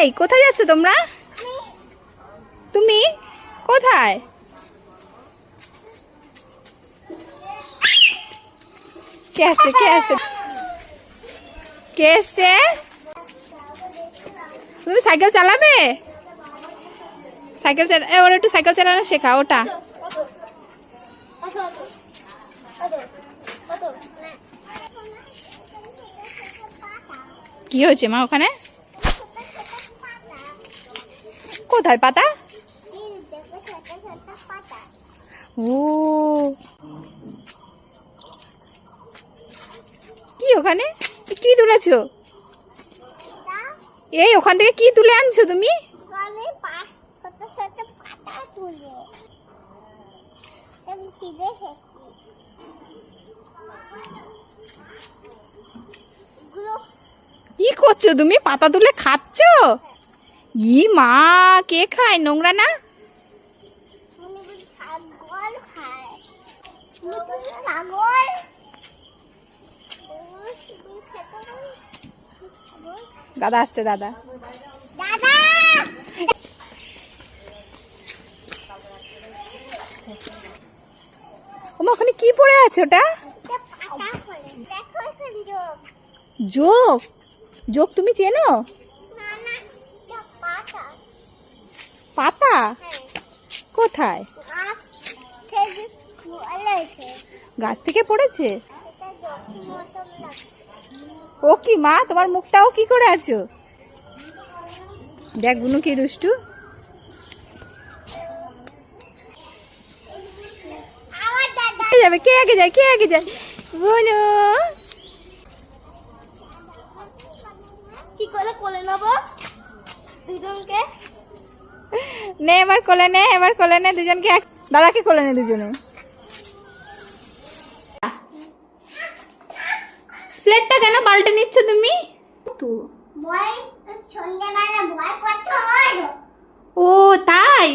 এই, কোথায় যাচ্ছ তোমরা? তুমি? কোথায়? কে তুমি সাইকেল চালাবে? সাইকেল চালা ওর একটু সাইকেল চালানো শেখা, ওটা। কি হয়েছে মা ওখানে? কোথায় পাতা? ও। কি ওখানে? কি তুলেছো? এই ওখান থেকে কি তুলে আনছো তুমি? কি করছ তুমি? পাতা তুলে খাচ্ছ? ই মা কে খায় নোংরা না? দাদা আসছে দাদা। ওমা ওখানে কি পড়ে আছে ওটা? যোগ যোগ তুমি চেনো না না এটা পাতা পাতা? কোথায়? গাছ থেকে পড়েছে? ও কি মা, তোমার মুখটাও কি করে আছো? দেখ বুনু কি দুষ্টু। যাবে? কে আগে যায়? কে আগে যায়? বুনু। কি করে কোলে নেব? দুজনকে? নে এবার কোলে নে এবার কোলে নে দুজনকে এক দাদাকে কোলে নে দুজনে। স্লেটটা কেন পাল্টে নিচ্ছ তুমি? ও তাই?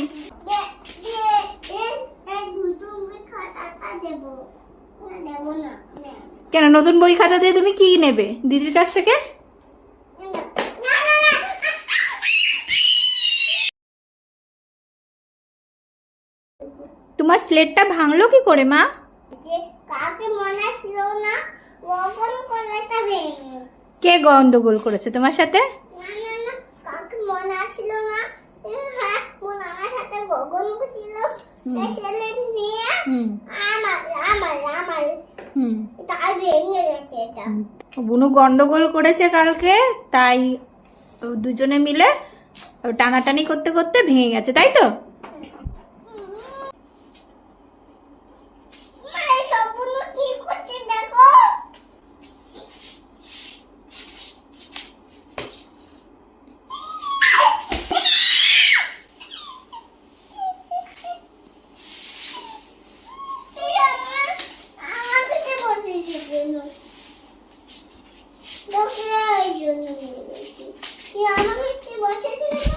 কেন নতুন বই খাতা দিয়ে তুমি কি নেবে? দিদির কাছ থেকে না না না স্লেটটা ভাঙলো কি করে মা? কাকে মনে ছিল না কখন কলাটা ভেঙে। কে গন্ডগোল করেছে তোমার সাথে? না না না কাকে মনে ছিল না। হ্যাঁ মন আমার সাথে গগন ছিল হুম। ছেলে নিয়ে আমার আমার আমার। হুম। তাই ভেঙে গেছে এটা। বুনু গন্ডগোল করেছে কালকে তাই দুজনে মিলে টানাটানি করতে করতে ভেঙে গেছে তাই তো? याना मिर्ची बहुत अच्छी